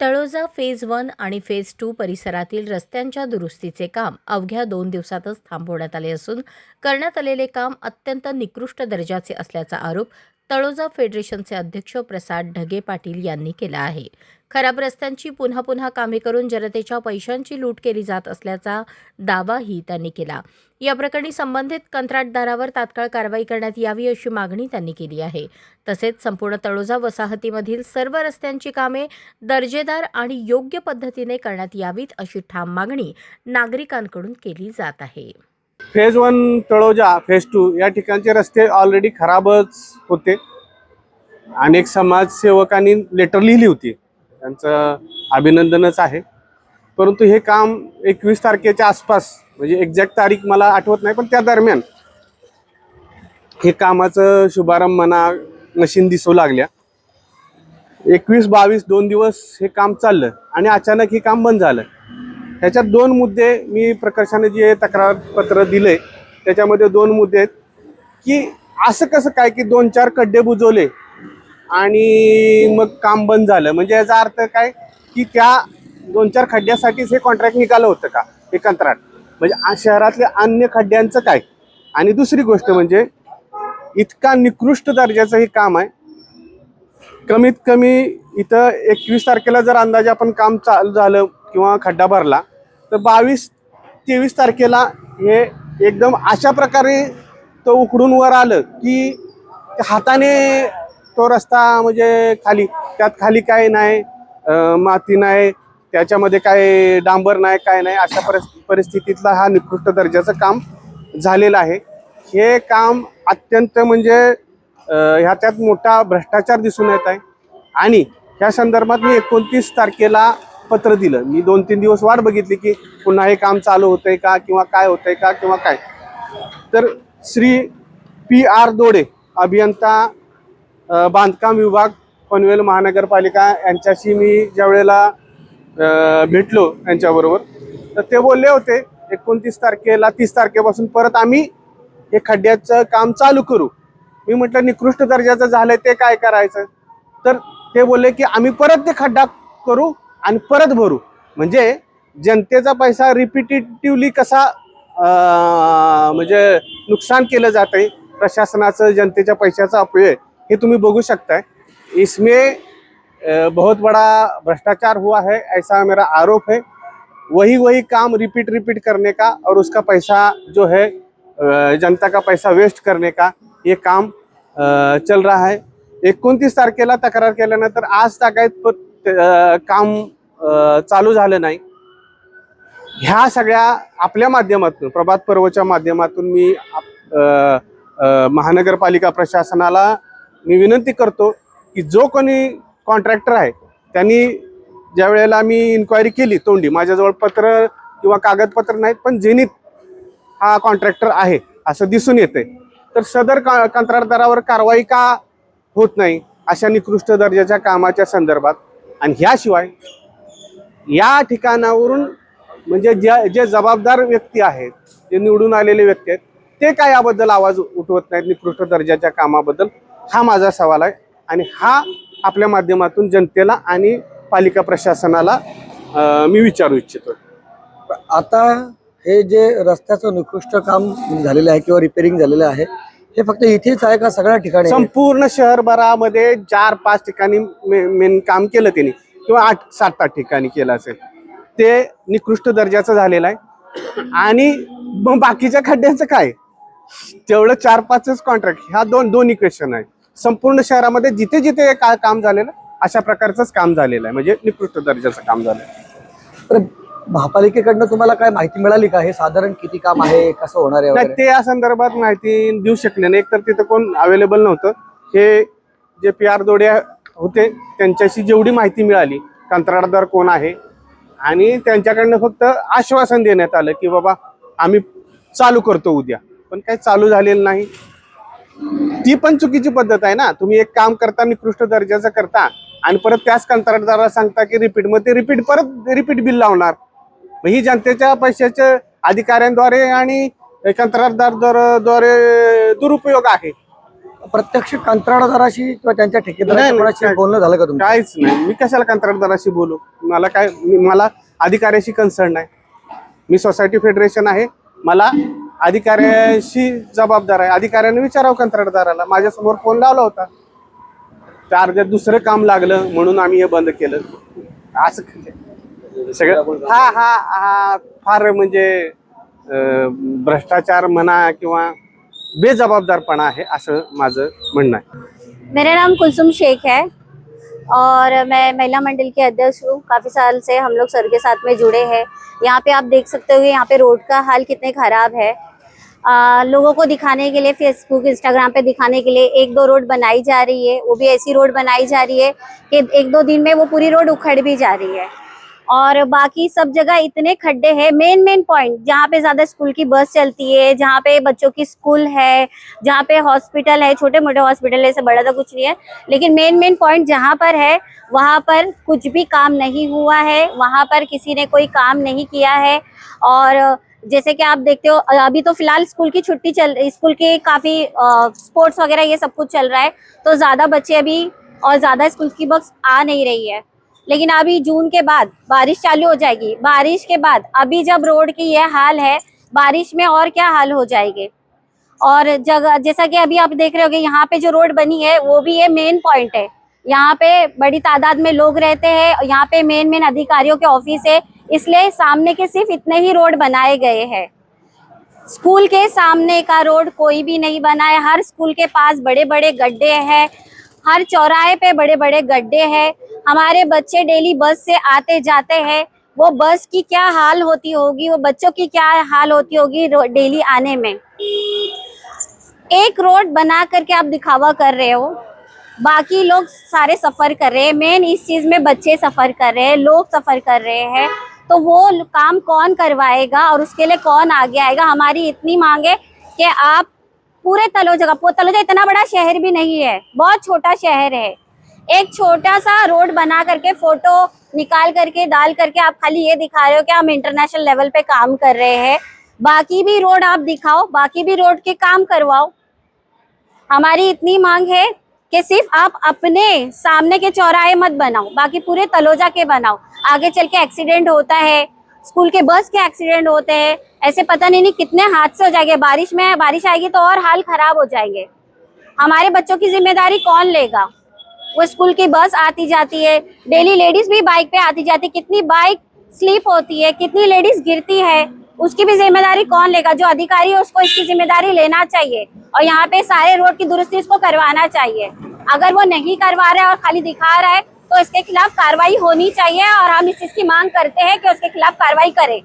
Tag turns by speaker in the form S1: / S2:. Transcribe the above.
S1: Taloja phase one आणि phase two परिसरातील रस्त्यांच्या दुरुस्तीचे काम अवघ्या दोन दिवसातच थांबवण्यात आले असून करण्यात आलेले काम अत्यंत निकृष्ट दर्जाचे असल्याचा आरोप तळोजा फेडरेशनचे अध्यक्ष प्रसाद ढगे पाटील यांनी केला आहे. खराब रस्त्यांची पुन्हा पुन्हा कामे करून जनतेच्या पैशांची लूट केली जात असल्याचा दावाही त्यांनी केला. या प्रकरणी संबंधित कंत्राटदारावर तात्काळ कारवाई करण्यात यावी अशी मागणी त्यांनी केली आहे. तसेच संपूर्ण तळोजा वसाहतीमधील सर्व रस्त्यांची कामे दर्जेदार आणि योग्य पद्धतीने करण्यात यावीत अशी ठाम मागणी नागरिकांकडून केली जात आहे.
S2: Phase one Taloja phase two या ठिकाणचे रस्ते ऑलरेडी खराबच होते. अनेक समाजसेवकांनी लेटर लिहिली होती. त्यांचं अभिनंदनच आहे. परंतु हे काम एकवीस तारखेच्या आसपास म्हणजे एक्झॅक्ट तारीख मला आठवत नाही पण त्या दरम्यान हे कामाचं शुभारंभ म्हणा मशीन दिसू लागल्या. एकवीस बावीस दोन दिवस हे काम चाललं आणि अचानक हे काम बंद झालं. ह्याच्यात दोन मुद्दे मी प्रकर्षाने जे तक्रार पत्र दिले त्याच्यामध्ये दोन मुद्दे आहेत की असं कसं काय की दोन चार खड्डे बुजवले आणि मग काम बंद झालं. म्हणजे याचा अर्थ काय की त्या दोन चार खड्ड्यासाठीच हे कॉन्ट्रॅक्ट निघालं होतं का हे कंत्राट म्हणजे शहरातल्या अन्य खड्ड्यांचं काय? आणि दुसरी गोष्ट म्हणजे इतका निकृष्ट दर्जाचं हे काम आहे. कमीत कमी इथं एकवीस तारखेला जर अंदाजे आपण काम चालू झालं किंवा खड्डा भरला तर बावीस तेवीस तारखेला हे एकदम अशा प्रकारे तो उकडून वर आलं की हाताने तो रस्ता म्हणजे खाली त्यात खाली काय नाही माती नाही त्याच्यामध्ये काय डांबर नाही काय नाही अशा परिस्थितीतला हा निकृष्ट दर्जाचं काम झालेलं आहे. हे काम अत्यंत म्हणजे ह्या त्यात मोठा भ्रष्टाचार दिसून येत आहे. आणि ह्या संदर्भात मी एकोणतीस तारखेला पत्र दिलं. मी दोन तीन दिवस वाट बघितली की पुन्हा हे काम चालू होतंय का किंवा काय होतंय का किंवा काय. तर श्री पी आर दोडे अभियंता बांधकाम विभाग पनवेल महानगरपालिका यांच्याशी मी ज्या वेळेला भेटलो यांच्याबरोबर तर ते बोलले होते एकोणतीस तारखेला तीस तारखेपासून परत आम्ही हे खड्ड्याचं काम चालू करू. मी म्हटलं निकृष्ट दर्जाचं झालंय ते काय करायचं? तर ते बोलले की आम्ही परत ते खड्डा करू आणि परत भरू. म्हणजे जनतेचा पैसा रिपिटेटिव्हली कसा म्हणजे नुकसान केलं जात आहे प्रशासनाचं जनतेच्या पैशाचा अपव्यय हे तुम्ही बघू शकताय. इसमें बहुत बड़ा भ्रष्टाचार हुआ है ऐसा मेरा आरोप है. वही वही काम रिपीट रिपीट करने का और उसका पैसा जो है जनता का पैसा वेस्ट करने का ये काम चल रहा है. एकोणतीस तारखेला तक्रार केल्यानंतर आज तागायत प- काम चालू झालं नाही. ह्या सगळ्या आपल्या माध्यमातून प्रभात पर्वच्या माध्यमातून मी आप- महानगरपालिका प्रशासनाला मी विनंती करतो की जो कोणी कॉन्ट्रॅक्टर आहे त्यांनी ज्या वेळेला मी इन्क्वायरी केली तोंडी माझ्याजवळ पत्र किंवा कागदपत्र नाहीत पण जेनीत हा कॉन्ट्रॅक्टर आहे असं दिसून येते तर सदर का कंत्राटदारावर कारवाई का होत नाही अशा निकृष्ट दर्जाच्या कामाच्या संदर्भात आणि ह्याशिवाय या ठिकाणावरून म्हणजे ज्या जे जबाबदार व्यक्ती आहेत जे निवडून आलेले व्यक्ती आहेत ते काय याबद्दल आवाज उठवत नाहीत निकृष्ट दर्जाच्या कामाबद्दल? हा माझा सवाल आहे. आणि हा आपल्या माध्यमातून जनतेला आणि पालिका प्रशासनाला मी विचारू इच्छितो.
S3: आता हे जे रस्त्याचं निकृष्ट काम झालेलं आहे किंवा रिपेरिंग झालेलं आहे हे फक्त इथेच आहे का सगळ्या ठिकाणी?
S2: संपूर्ण शहरभरामध्ये चार पाच ठिकाणी मे- मेन काम केलं त्यांनी. किंवा आठ सात आठ ठिकाणी केलं असेल. ते निकृष्ट दर्जाचं झालेलं आहे. आणि मग बाकीच्या खड्ड्यांचं काय? तेवढं चार पाचच कॉन्ट्रॅक्ट ह्या दोन दोन इक्वेशन आहे संपूर्ण शहरामध्ये जिथे जिथे काम झालेलं अशा प्रकारचंच काम झालेलं आहे. म्हणजे निकृष्ट दर्जाचं काम झालं
S3: महापालिकेकडनं तुम्हाला काय माहिती मिळाली का? हे साधारण किती काम आहे? कसं होणार आहे
S2: नाही
S3: वगैरे?
S2: ते या संदर्भात माहिती देऊ शकले नाही. एकतर तिथं कोण अवेलेबल नव्हतं. हे जे पी आर दोडे होते त्यांच्याशी जेवढी माहिती मिळाली कंत्राटदार कोण आहे आणि त्यांच्याकडनं फक्त आश्वासन देण्यात आलं की बाबा आम्ही चालू करतो उद्या. पण काही चालू झालेलं नाही. ती पण चुकीची पद्धत आहे ना. तुम्ही एक काम करता निकृष्ट दर्जाचं करता आणि परत त्याच कंत्राटदाराला सांगता की रिपीट मग ते रिपीट परत रिपीट बिल लावणार. ही जनतेच्या पैशाच्या अधिकाऱ्यांद्वारे आणि कंत्राटदारद्वारे दुरुपयोग आहे.
S3: प्रत्यक्ष कंत्राटदाराशी किंवा त्यांच्या
S2: नाही,
S3: ठेकेदाराशी
S2: नाही,
S3: बोलणं झालं का तुमचं?
S2: काहीच नाही. मी कशाला कंत्राटदाराशी बोलू? मला काय मला अधिकाऱ्याशी कन्सर्न आहे मी सोसायटी फेडरेशन आहे. मला अधिकाऱ्याशी जबाबदार आहे. अधिकाऱ्याने विचारावं कंत्राटदाराला. माझ्यासमोर फोन लावला होता. त्या अर्ध्यात दुसरं काम लागलं म्हणून आम्ही हे बंद केलं. असं? सगळं हा हा हा फार म्हणजे भ्रष्टाचार म्हणा किंवा बेजबाबदारपणा आहे असं माझं म्हणणं आहे.
S4: मेरा नाम कुलसुम शेख है और मैं महिला मंडल के अध्यक्ष हूँ। काफ़ी साल से हम लोग सर के साथ में जुड़े हैं। यहाँ पे आप देख सकते हो यहाँ पे रोड का हाल कितने ख़राब है। आ, लोगों को दिखाने के लिए फेसबुक इंस्टाग्राम पे दिखाने के लिए एक दो रोड बनाई जा रही है। वो भी ऐसी रोड बनाई जा रही है कि एक दो दिन में वो पूरी रोड उखड़ भी जा रही है। और बाकी सब जगह इतने खड्डे हैं मेन मेन पॉइंट जहाँ पे ज़्यादा स्कूल की बस चलती है, जहाँ पे बच्चों की स्कूल है, जहाँ पे हॉस्पिटल है छोटे मोटे हॉस्पिटल है, ऐसे बड़ा तो कुछ नहीं है, लेकिन मेन मेन पॉइंट जहाँ पर है, वहाँ पर कुछ भी काम नहीं हुआ है, वहाँ पर किसी ने कोई काम नहीं किया है, और जैसे कि आप देखते हो, अभी तो फ़िलहाल स्कूल की छुट्टी चल स्कूल के काफ़ी स्पोर्ट्स वगैरह ये सब कुछ चल रहा है तो ज़्यादा बच्चे अभी और ज़्यादा स्कूल की बस आ नहीं रही है। लेकिन अभी जून के बाद बारिश चालू हो जाएगी। बारिश के बाद, अभी जब रोड की यह हाल है, बारिश में और क्या हाल हो जाएगी? और जगह जैसा कि अभी आप देख रहे होगे, यहाँ पे जो रोड बनी है, वो भी ये मेन पॉइंट है। यहाँ पे बड़ी तादाद में लोग रहते हैं, यहाँ पे मेन मेन अधिकारियों के ऑफ़िस है, इसलिए सामने के सिर्फ़ इतने ही रोड बनाए गए हैं। स्कूल के सामने का रोड कोई भी नहीं बना है। हर स्कूल के पास बड़े बड़े गड्ढे हैं, हर चौराहे पे बड़े बड़े गड्ढे हैं। हमारे बच्चे डेली बस से आते जाते हैं, वो बस की क्या हाल होती होगी, वो बच्चों की क्या हाल होती होगी डेली आने में? एक रोड बना करके आप दिखावा कर रहे हो, बाकी लोग सारे सफ़र कर रहे हैं मेन इस चीज़ में बच्चे सफ़र कर रहे हैं, लोग सफ़र कर रहे हैं तो वो काम कौन करवाएगा और उसके लिए कौन आगे आएगा? हमारी इतनी मांग है कि आप पूरे तलोजा का तलोजा इतना बड़ा शहर भी नहीं है, बहुत छोटा शहर है। एक छोटा सा रोड बना करके फ़ोटो निकाल करके डाल करके आप खाली ये दिखा रहे हो कि हम इंटरनेशनल लेवल पे काम कर रहे हैं। बाकी भी रोड आप दिखाओ बाकी भी रोड के काम करवाओ। हमारी इतनी मांग है कि सिर्फ़ आप अपने सामने के चौराहे मत बनाओ बाकी पूरे तलोजा के बनाओ। आगे चल के एक्सीडेंट होता है स्कूल के बस के एक्सीडेंट होते हैं ऐसे पता नहीं, नहीं कितने हादसे हो जाएँगे। बारिश में बारिश आएगी तो और हाल खराब हो जाएँगे। हमारे बच्चों की ज़िम्मेदारी कौन लेगा? वो स्कूल की बस आती जाती है। डेली लेडीज़ भी बाइक पे आती जाती है। कितनी बाइक स्लीप होती है, कितनी लेडीज़ गिरती है, उसकी भी ज़िम्मेदारी कौन लेगा? जो अधिकारी है, उसको इसकी ज़िम्मेदारी लेना चाहिए। और यहाँ पे सारे रोड की दुरुस्ती इसको करवाना चाहिए। अगर वो नहीं करवा रहा है और खाली दिखा रहा है तो इसके खिलाफ कार्रवाई होनी चाहिए और हम इस चीज़ की मांग करते हैं कि उसके खिलाफ कार्रवाई करें।